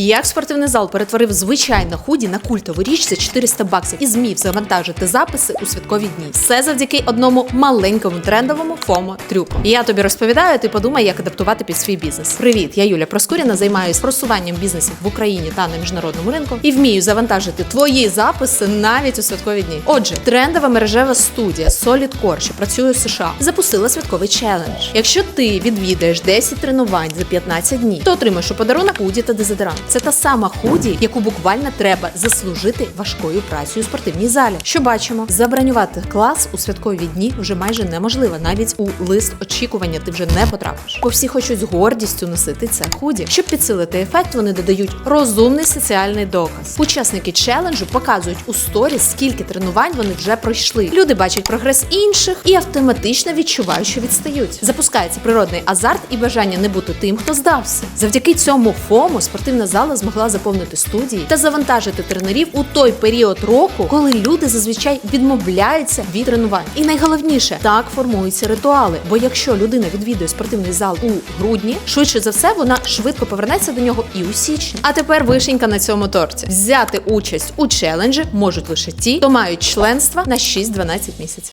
Як спортивний зал перетворив звичайне худі на культову річ за 400 баксів і змів завантажити записи у святкові дні. Все завдяки одному маленькому трендовому фомо трюку. Я тобі розповідаю, ти подумай, як адаптувати під свій бізнес. Привіт, я Юля Проскуріна, займаюся просуванням бізнесів в Україні та на міжнародному ринку і вмію завантажити твої записи навіть у святкові дні. Отже, трендова мережева студія SolidCore, що працює в США, запустила святковий челендж. Якщо ти відвідаєш 10 тренувань за 15 днів, то отримаєш у подарунок худі та дезодорант. Це та сама худі, яку буквально треба заслужити важкою працею у спортивній залі. Що бачимо, забронювати клас у святкові дні вже майже неможливо. Навіть у лист очікування ти вже не потрапиш. Бо всі хочуть з гордістю носити це худі. Щоб підсилити ефект, вони додають розумний соціальний доказ. Учасники челенджу показують у сторіс, скільки тренувань вони вже пройшли. Люди бачать прогрес інших і автоматично відчувають, що відстають. Запускається природний азарт і бажання не бути тим, хто здався. Завдяки цьому фому спортивна зала змогла заповнити студії та завантажити тренерів у той період року, коли люди зазвичай відмовляються від тренувань. І найголовніше так формуються ритуали. Бо якщо людина відвідує спортивний зал у грудні, швидше за все вона швидко повернеться до нього і у січні. А тепер вишенька на цьому торті. Взяти участь у челенджі можуть лише ті, хто мають членство на 6-12 місяців.